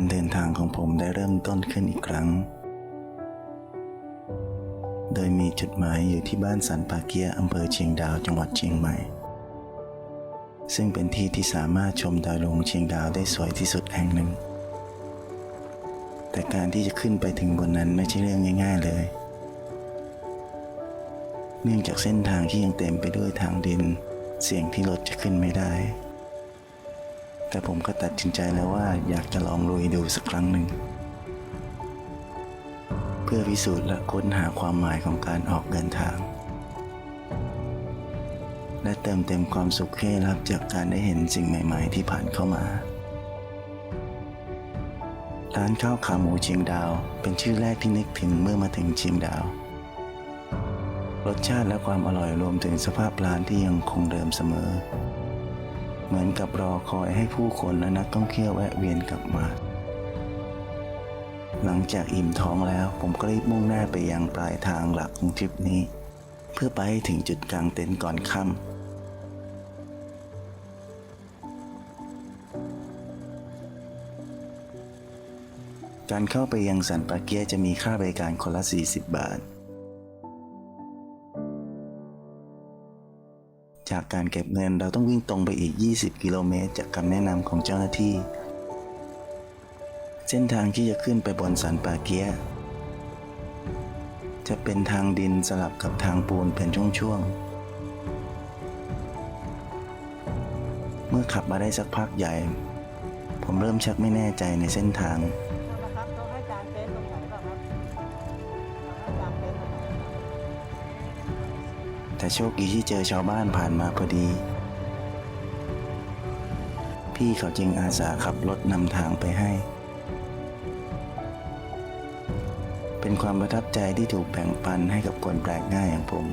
การเดินทางของผมได้เริ่มต้นขึ้นอีกครั้ง โดยมีจุดหมายอยู่ที่บ้านสันปาเกียอำเภอเชียงดาวจังหวัดเชียงใหม่ ซึ่งเป็นที่ที่สามารถชมดาวลงเชียงดาวได้สวยที่สุดแห่งหนึ่ง แต่การที่จะขึ้นไปถึงบนนั้นไม่ใช่เรื่องง่าย ๆเลย เนื่องจากเส้นทางที่ยังเต็มไปด้วยทางดิน เสี่ยงที่รถจะขึ้นไม่ได้ แต่ผมก็ตัดสินใจแล้วว่าอยากจะลองลุยดูสักครั้งหนึ่ง เพื่อพิสูจน์และค้นหาความหมายของการออกเดินทาง และเติมเต็มความสุขให้รับจากการได้เห็นสิ่งใหม่ ๆ ที่ผ่านเข้ามาร้านข้าวขาหมูเชียงดาว เป็นชื่อแรกที่นึกถึงเมื่อมาถึงเชียงดาว รสชาติและความอร่อยรวมถึงสภาพร้านที่ยังคงเดิมเสมอ เหมือนกับรอคอยให้ผู้คนและนักท่องเที่ยวแวะเวียนกลับมา หลังจากอิ่มท้องแล้วผมก็รีบมุ่งหน้าไปยังปลายทางหลักของทริปนี้ เพื่อไปให้ถึงจุดกลางเต็นท์ก่อนค่ำการเข้าไปยังสันปาเกียจะมีค่าบริการคนละ 40 บาท จากการเก็บเงินเราต้องวิ่งตรงไปอีก 20 กิโลเมตร จากคำแนะนำของเจ้าหน้าที่ เส้นทางที่จะขึ้นไปบนสันป่าเกียจะเป็นทางดินสลับกับทางปูนเป็นช่วงๆ เมื่อขับมาได้สักพักใหญ่ ผมเริ่มชักไม่แน่ใจในเส้นทาง แต่โชคดีที่เจอชาวบ้านผ่านมาพอดี พี่เขาจึงอาสาขับรถนำทางไปให้ เป็นความประทับใจที่ถูกแบ่งปันให้กับคนแปลกหน้าอย่างผม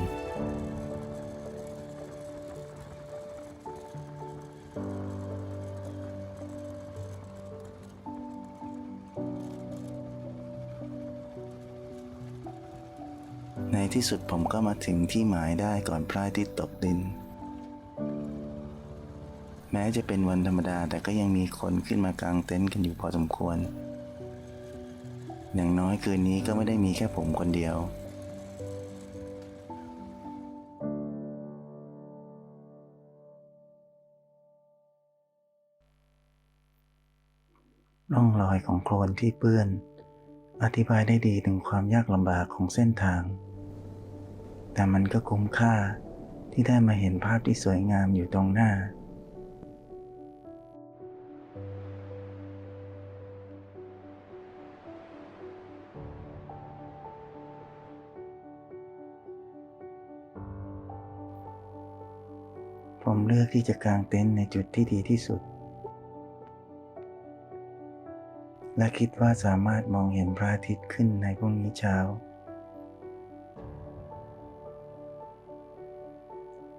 ที่สุดผมก็มาถึงที่หมายได้ก่อนพระอาทิตย์ตกดิน แม้จะเป็นวันธรรมดาแต่ก็ยังมีคนขึ้นมากางเต็นท์กันอยู่พอสมควร อย่างน้อยคืนนี้ก็ไม่ได้มีแค่ผมคนเดียวร่องรอยของโคลนที่เปื้อน อธิบายได้ดีถึงความยากลำบากของเส้นทาง แต่มันก็คุ้มค่าที่ได้มาเห็นภาพที่สวยงามอยู่ตรงหน้า ผมเลือกที่จะกางเต็นท์ในจุดที่ดีที่สุด และคิดว่าสามารถมองเห็นพระอาทิตย์ขึ้นในพรุ่งนี้เช้า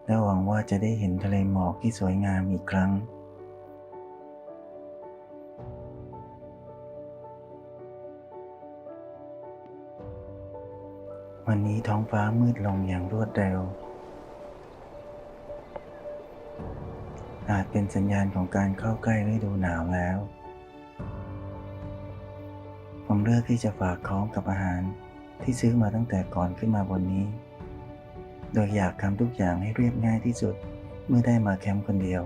และหวังว่าจะได้เห็นทะเลหมอกที่สวยงามอีกครั้ง วันนี้ท้องฟ้ามืดลงอย่างรวดเร็ว อาจเป็นสัญญาณของการเข้าใกล้ฤดูหนาวแล้ว ผมเลือกที่จะฝากของกับอาหารที่ซื้อมาตั้งแต่ก่อนขึ้นมาบนนี้ โดยอยากทำทุกอย่างให้เรียบง่ายที่สุดเมื่อได้มาแคมป์คนเดียว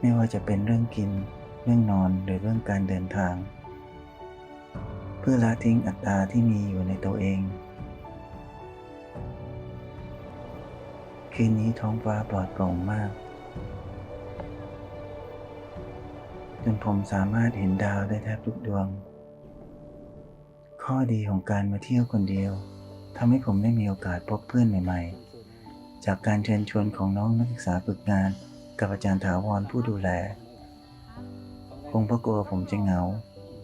ไม่ว่าจะเป็นเรื่องกิน เรื่องนอนหรือเรื่องการเดินทาง เพื่อละทิ้งอัตราที่มีอยู่ในตัวเอง คืนนี้ท้องฟ้าปลอดโปร่งมากจนผมสามารถเห็นดาวได้แทบทุกดวง ข้อดีของการมาเที่ยวคนเดียว ทำให้ผมได้มีโอกาสพบเพื่อนใหม่ ๆ จากการเชิญชวนของน้องนักศึกษาฝึกงาน กับอาจารย์ถาวรผู้ดูแล คงเพราะกลัวผมจะเหงา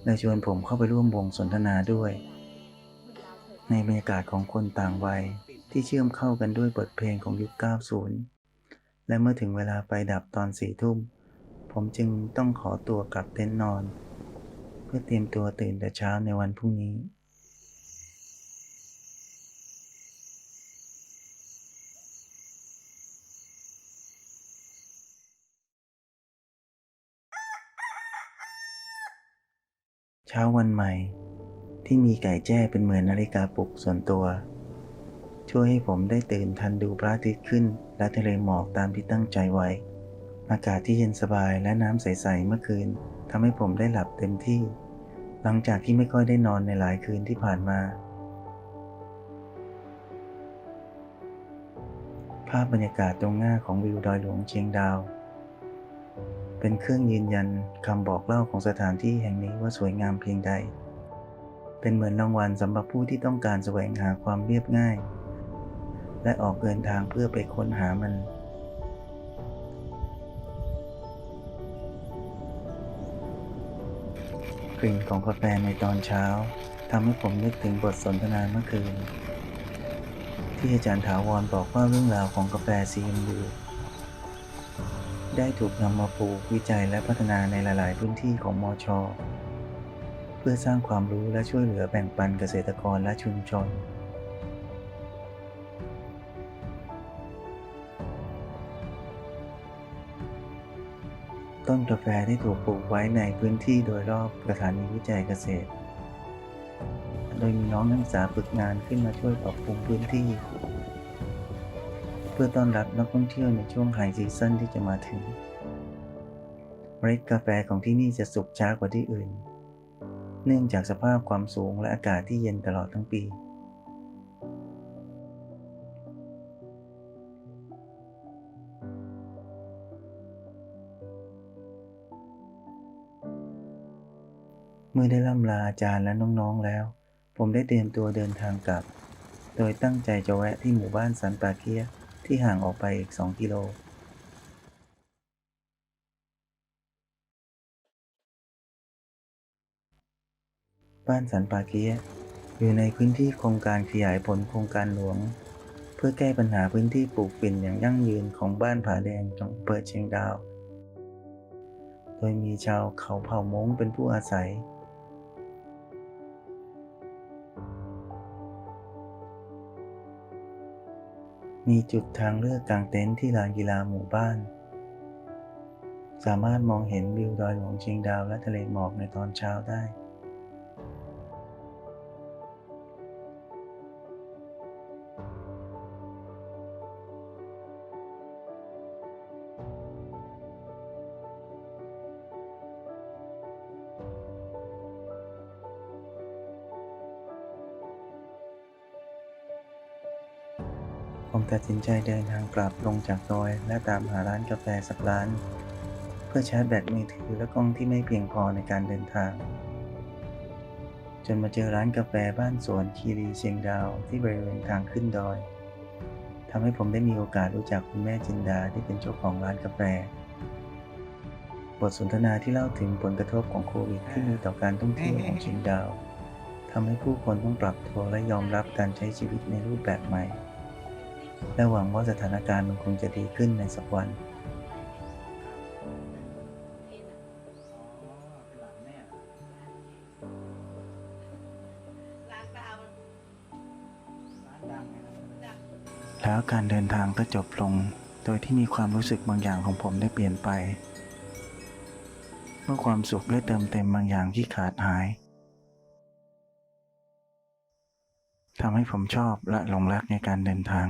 เลยชวนผมเข้าไปร่วมวงสนทนาด้วย ในบรรยากาศของคนต่างวัยที่เชื่อมเข้ากันด้วยบทเพลงของยุค 90 และเมื่อถึงเวลาไปดับตอนสี่ทุ่ม ผมจึงต้องขอตัวกลับเต็นท์นอน เพื่อเตรียมตัวตื่นแต่เช้าในวันพรุ่งนี้ เช้าวันใหม่ ที่มีไก่แจ้เป็นเหมือนนาฬิกาปลุกส่วนตัว ช่วยให้ผมได้ตื่นทันดูพระอาทิตย์ขึ้น และทะเลหมอกตามที่ตั้งใจไว้ อากาศที่เย็นสบายและน้ำใสๆเมื่อคืนทำให้ผมได้หลับเต็มที่ หลังจากที่ไม่ค่อยได้นอนในหลายคืนที่ผ่านมา ภาพบรรยากาศตรงหน้าของวิวดอยหลวงเชียงดาว เป็นเครื่องยืนยันคำบอกเล่าของสถานที่แห่งนี้ว่าสวยงามเพียงใด เป็นเหมือนรางวัลสำหรับผู้ที่ต้องการแสวงหาความเรียบง่าย และออกเดินทางเพื่อไปค้นหามัน กลิ่นของกาแฟในตอนเช้าทำให้ผมนึกถึงบทสนทนาเมื่อคืน ที่อาจารย์ถาวรบอกว่าเรื่องราวของกาแฟ CMU ได้ถูกนำมาปลูกวิจัยและพัฒนาในหลาย ๆ พื้นที่ของมอชอเพื่อสร้างความรู้และช่วยเหลือแบ่งปันเกษตรกรและชุมชน ต้นกาแฟที่ถูกปลูกไว้ในพื้นที่โดยรอบสถานีวิจัยเกษตร โดยมีน้องนักศึกษาฝึกงานขึ้นมาช่วยปรับปรุงพื้นที่ พื่อต้อนรับนักท่องเที่ยวในช่วงไฮซีซั่นที่จะมาถึง เมล็ดกาแฟของที่นี่จะสุกช้ากว่าที่อื่น เนื่องจากสภาพความสูงและอากาศที่เย็นตลอดทั้งปีเมื่อได้ล่ำลาอาจารย์และน้องๆแล้ว ผมได้เตรียมตัวเดินทางกลับ โดยตั้งใจจะแวะที่หมู่บ้านสันปาเกีย ที่ห่างออกไปอีก2กิโลบ้านสันปาเกียอยู่ในพื้นที่โครงการขยายผลโครงการหลวง เพื่อแก้ปัญหาพื้นที่ปลูกฝิ่นอย่างยั่งยืนของบ้านผาแดงจังหวัดเภอเชียงดาว โดยมีชาวเขาเผ่ามงเป็นผู้อาศัย มีจุดทางเลือกกางเต็นท์ที่ลานกีฬาหมู่บ้าน สามารถมองเห็นวิวดอยหลวงเชียงดาวและทะเลหมอกในตอนเช้าได้ ผมตัดสินใจเดินทางกลับลงจากดอย และตามหาร้านกาแฟสักร้าน เพื่อชาร์จแบตมือถือและกล้องที่ไม่เพียงพอในการเดินทาง จนมาเจอร้านกาแฟบ้านสวนคีรีเชียงดาวที่บริเวณทางขึ้นดอยทำให้ผมได้มีโอกาสรู้จักคุณแม่จินดาที่เป็นเจ้าของร้านกาแฟ บทสนทนาที่เล่าถึงผลกระทบของโควิดที่มีต่อการท่องเที่ยวของเชียงดาวทำให้ผู้คนต้องปรับตัวและยอมรับการใช้ชีวิตในรูปแบบใหม่ และหวังว่าสถานการณ์มันคงจะดีขึ้นในสักวัน แล้วการเดินทางก็จบลง โดยที่มีความรู้สึกบางอย่างของผมได้เปลี่ยนไป เมื่อความสุขได้เติมเต็มบางอย่างที่ขาดหายทำให้ผมชอบและหลงรักในการเดินทาง